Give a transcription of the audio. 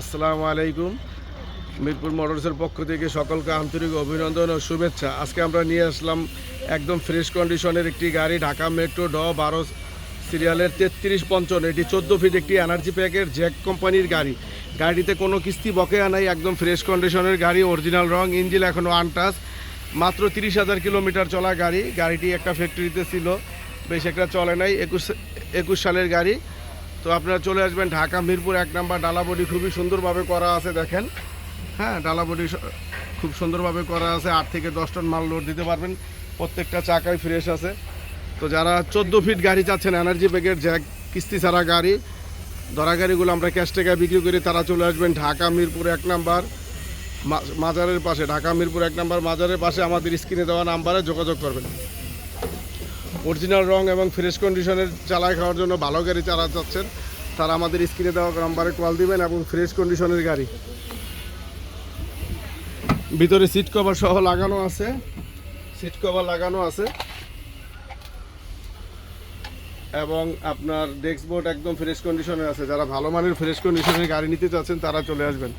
আসসালামু আলাইকুম। মিরপুর মোটরসের পক্ষ থেকে সকলকে আন্তরিক অভিনন্দন ও শুভেচ্ছা। আজকে আমরা নিয়ে আসলাম একদম ফ্রেশ কন্ডিশনের একটি গাড়ি, ঢাকা মেট্রো ড বারো সিরিয়ালের তেত্রিশ পঞ্চান্ন। এটি চোদ্দ ফিট একটি এনার্জি প্যাকের জ্যাক কোম্পানির গাড়ি। গাড়িতে কোনো কিস্তি বকেয়া নাই, একদম ফ্রেশ কন্ডিশনের গাড়ি, অরিজিনাল রং, ইঞ্জিন এখনও আনটাস মাত্র তিরিশ হাজার কিলোমিটার চলা গাড়ি। গাড়িটি একটা ফ্যাক্টরিতে ছিল, বেশ একটা চলে নাই। একুশ একুশ সালের গাড়ি। তো আপনারা চলে আসবেন ঢাকা, মিরপুর, এক নাম্বার ডালাবডি খুবই সুন্দরভাবে করা আছে, দেখেন। হ্যাঁ ডালাবডি খুব সুন্দরভাবে করা আছে, আট থেকে দশ টন মাল লোড দিতে পারবেন। প্রত্যেকটা চাকাই ফ্রেশ আছে। তো যারা চোদ্দ ফিট গাড়ি চাচ্ছেন এনার্জি ব্যাগের জ্যাক, কিস্তি ছাড়া গাড়ি, ধরা গাড়িগুলো আমরা ক্যাশ টাকায় বিক্রি করি তারা চলে আসবেন ঢাকা, মিরপুর, এক নাম্বার মাজারের পাশে। ঢাকা, মিরপুর, এক নাম্বার মাজারের পাশে আমাদের স্ক্রিনে দেওয়া নাম্বারে যোগাযোগ করবেন। অরিজিনাল রং এবং ফ্রেশ কন্ডিশনের চালায় খাওয়ার জন্য ভালো গাড়ি চালা যাচ্ছেন। তারা আমাদের স্ক্রিনে দেওয়া নাম্বারে কল দিবেন এবং ফ্রেশ কন্ডিশনের গাড়ি। ভিতরে সিট কভার সহ লাগানো আছে। সিট কভার লাগানো আছে। এবং আপনার ডেস্ক বোর্ড একদম ফ্রেশ কন্ডিশনে আছে। যারা ভালো মানের ফ্রেশ কন্ডিশনের গাড়ি নিতে চাচ্ছেন, তারা চলে আসবেন।